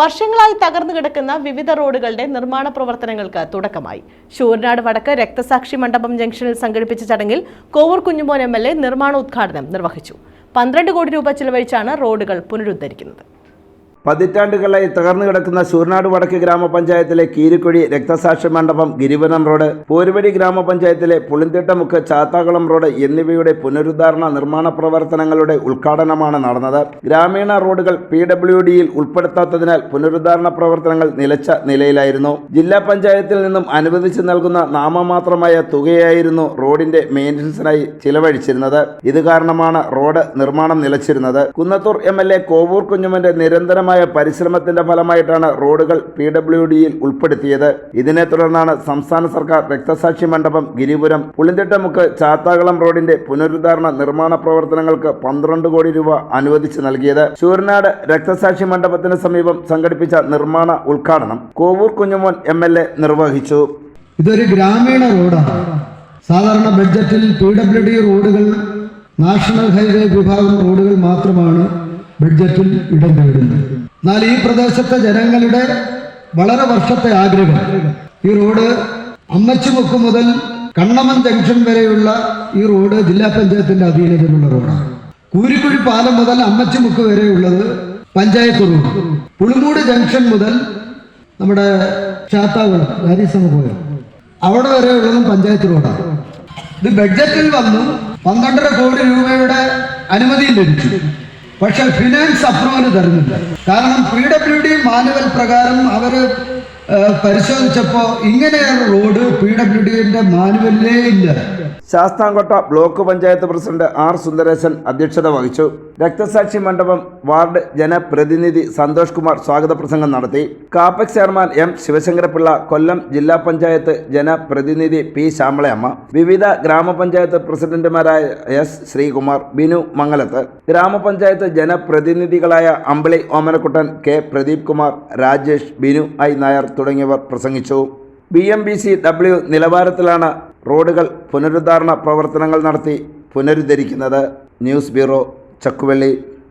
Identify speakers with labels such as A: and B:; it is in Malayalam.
A: വർഷങ്ങളായി തകർന്നു കിടക്കുന്ന വിവിധ റോഡുകളുടെ നിർമ്മാണ പ്രവർത്തനങ്ങൾക്ക് തുടക്കമായി. ശൂരനാട് വടക്ക് രക്തസാക്ഷി മണ്ഡപം ജംഗ്ഷനിൽ സംഘടിപ്പിച്ച ചടങ്ങിൽ Kovoor Kunjumon M L A നിർമ്മാണ ഉദ്ഘാടനം നിർവഹിച്ചു. പന്ത്രണ്ട് കോടി രൂപ ചിലവഴിച്ചാണ് റോഡുകൾ പുനരുദ്ധരിക്കുന്നത്.
B: പതിറ്റാണ്ടുകളായി തകർന്നു കിടക്കുന്ന ശൂർനാട് വടക്ക് ഗ്രാമപഞ്ചായത്തിലെ കീരിക്കുഴി രക്തസാക്ഷി മണ്ഡപം ഗിരിവനം റോഡ് പോരുവടി ഗ്രാമപഞ്ചായത്തിലെ പുളിന്തിട്ടമുക്ക് ചാത്താകുളം റോഡ് എന്നിവയുടെ പുനരുദ്ധാരണ നിർമ്മാണ പ്രവർത്തനങ്ങളുടെ ഉദ്ഘാടനമാണ് നടന്നത്. ഗ്രാമീണ റോഡുകൾ പി ഡബ്ല്യു ഡിയിൽ ഉൾപ്പെടുത്താത്തതിനാൽ പുനരുദ്ധാരണ പ്രവർത്തനങ്ങൾ നിലച്ച നിലയിലായിരുന്നു. ജില്ലാ പഞ്ചായത്തിൽ നിന്നും അനുവദിച്ചു നൽകുന്ന നാമമാത്രമായ തുകയായിരുന്നു റോഡിന്റെ മെയിന്റനൻസിനായി ചിലവഴിച്ചിരുന്നത്. ഇത് കാരണമാണ് റോഡ് നിർമ്മാണം നിലച്ചിരുന്നത്. Kunnathur M L A Kovoor കുഞ്ഞുമന്റെ നിരന്തരമായ പരിശ്രമത്തിന്റെ ഫലമായിട്ടാണ് റോഡുകൾ പി ഡബ്ല്യു ഡിയിൽ ഉൾപ്പെടുത്തിയത്. ഇതിനെ തുടർന്നാണ് സംസ്ഥാന സർക്കാർ രക്തസാക്ഷി മണ്ഡപം ഗിരിപുരം പുളിന്തിട്ടമുക്ക് ചാത്താകുളം റോഡിന്റെ പുനരുദ്ധാരണ നിർമ്മാണ പ്രവർത്തനങ്ങൾക്ക് പന്ത്രണ്ട് കോടി രൂപ അനുവദിച്ചു നൽകിയത്. ശൂരനാട് രക്തസാക്ഷി മണ്ഡപത്തിന് സമീപം സംഘടിപ്പിച്ച നിർമ്മാണ ഉദ്ഘാടനം Kovoor Kunjumon M L A നിർവഹിച്ചു.
C: ഇതൊരു ഗ്രാമീണ റോഡാണ്. സാധാരണ ബഡ്ജറ്റിൽ പി ഡബ്ല്യു ഡി റോഡുകൾ നാഷണൽ ഹൈവേ വിഭാഗം റോഡുകൾ മാത്രമാണ്. ബഡ്ജറ്റിൽ ഇടം നേടുന്നത് എന്നാൽ ഈ പ്രദേശത്തെ ജനങ്ങളുടെ വളരെ വർഷത്തെ ആഗ്രഹം. ഈ റോഡ് അമ്മച്ചിമുക്ക് മുതൽ കണ്ണമൻ ജംഗ്ഷൻ വരെയുള്ള ഈ റോഡ് ജില്ലാ പഞ്ചായത്തിന്റെ അധീനതയിലുള്ള റോഡാണ്. കൂരിക്കുഴി പാലം മുതൽ അമ്മച്ചുമുക്ക് വരെയുള്ളത് പഞ്ചായത്ത് റോഡ്. പുളിമൂട് ജംഗ്ഷൻ മുതൽ നമ്മുടെ ചാത്താകുളം പോയത് അവിടെ വരെയുള്ളതും പഞ്ചായത്ത് റോഡാണ്. ഇത് ബഡ്ജറ്റിൽ വന്നു പന്ത്രണ്ടര കോടി രൂപയുടെ അനുമതി ലഭിച്ചു. പക്ഷെ ഫിനാൻസ് അപ്രൂവൽ തരുന്നില്ല. കാരണം പി ഡബ്ല്യു ഡി മാനുവൽ പ്രകാരം അവർ പരിശോധിച്ചപ്പോൾ ഇങ്ങനെയുള്ള റോഡ് പി ഡബ്ല്യു ഡിന്റെ മാനുവലിലേ ഇല്ല.
B: Sasthamkotta block panchayat president R Sundaresan അധ്യക്ഷത വഹിച്ചു. രക്തസാക്ഷി മണ്ഡപം വാർഡ് ജനപ്രതിനിധി സന്തോഷ് കുമാർ സ്വാഗത പ്രസംഗം നടത്തി. കാപ്പക് ചെയർമാൻ എം ശിവശങ്കരപിള്ള കൊല്ലം ജില്ലാ പഞ്ചായത്ത് ജനപ്രതിനിധി പി ശ്യാമളയമ്മ വിവിധ ഗ്രാമപഞ്ചായത്ത് പ്രസിഡന്റുമാരായ എസ് ശ്രീകുമാർ ബിനു മംഗലത്ത് ഗ്രാമപഞ്ചായത്ത് ജനപ്രതിനിധികളായ അമ്പിളി ഓമനക്കുട്ടൻ കെ പ്രദീപ് കുമാർ രാജേഷ് ബിനു ഐ നായർ തുടങ്ങിയവർ പ്രസംഗിച്ചു. B M B C W നിലവാരത്തിലാണ് റോഡുകൾ പുനരുദ്ധാരണ പ്രവർത്തനങ്ങൾ നടത്തി പുനരുദ്ധരിക്കുന്നത് ന്യൂസ് ബ്യൂറോ ചക്കുവള്ളി.